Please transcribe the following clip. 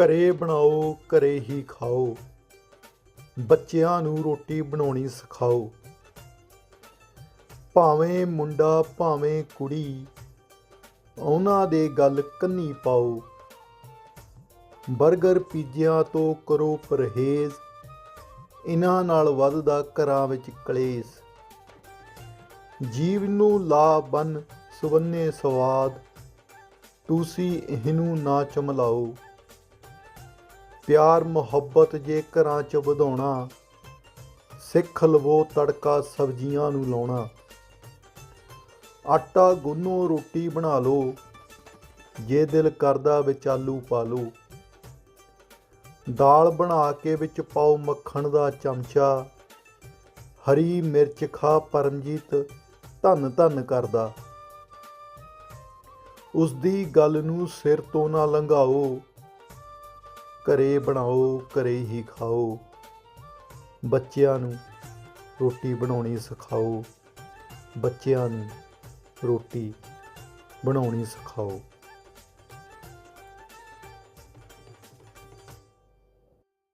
ਘਰੇ ਬਣਾਓ, ਘਰੇ ਹੀ ਖਾਓ। ਬੱਚਿਆਂ ਨੂੰ ਰੋਟੀ ਬਣਾਉਣੀ ਸਿਖਾਓ। ਭਾਵੇਂ ਮੁੰਡਾ, ਭਾਵੇਂ ਕੁੜੀ, ਉਹਨਾਂ ਦੇ ਗੱਲ ਕੰਨੀ ਪਾਓ। 버ਗਰ ਪੀਜ਼ਿਆਂ ਤੋਂ ਕਰੋ ਪਰਹੇਜ਼, ਇਹਨਾਂ ਨਾਲ ਵੱਧਦਾ ਘਰਾਂ ਵਿੱਚ ਕਲੇਸ਼। ਜੀਵ ਨੂੰ ਲਾ ਬਨ ਸੁਵੰਨੇ ਸਵਾਦ, ਤੁਸੀਂ ਇਹਨੂੰ ਨਾ ਚਮਲਾਓ। ਪਿਆਰ ਮੁਹੱਬਤ ਜੇ ਘਰਾਂ 'ਚ ਵਧਾਉਣਾ, ਸਿੱਖ ਲਵੋ ਤੜਕਾ ਸਬਜ਼ੀਆਂ ਨੂੰ ਲਾਉਣਾ। ਆਟਾ ਗੁੰਨੋ, ਰੋਟੀ ਬਣਾ ਲਓ, ਜੇ ਦਿਲ ਕਰਦਾ ਵਿੱਚ ਆਲੂ ਪਾ ਲਓ। ਦਾਲ ਬਣਾ ਕੇ ਵਿੱਚ ਪਾਓ ਮੱਖਣ ਦਾ ਚਮਚਾ, ਹਰੀ ਮਿਰਚ ਖਾ ਪਰਮਜੀਤ ਧੰਨ ਧੰਨ ਕਰਦਾ। ਉਸ ਦੀ ਗੱਲ ਨੂੰ ਸਿਰ ਤੋਂ ਨਾ ਲੰਘਾਓ। ਘਰੇ ਬਣਾਓ, ਘਰੇ ਹੀ ਖਾਓ। ਬੱਚਿਆਂ ਨੂੰ ਰੋਟੀ ਬਣਾਉਣੀ ਸਿਖਾਓ। ਬੱਚਿਆਂ ਨੂੰ ਰੋਟੀ ਬਣਾਉਣੀ ਸਿਖਾਓ।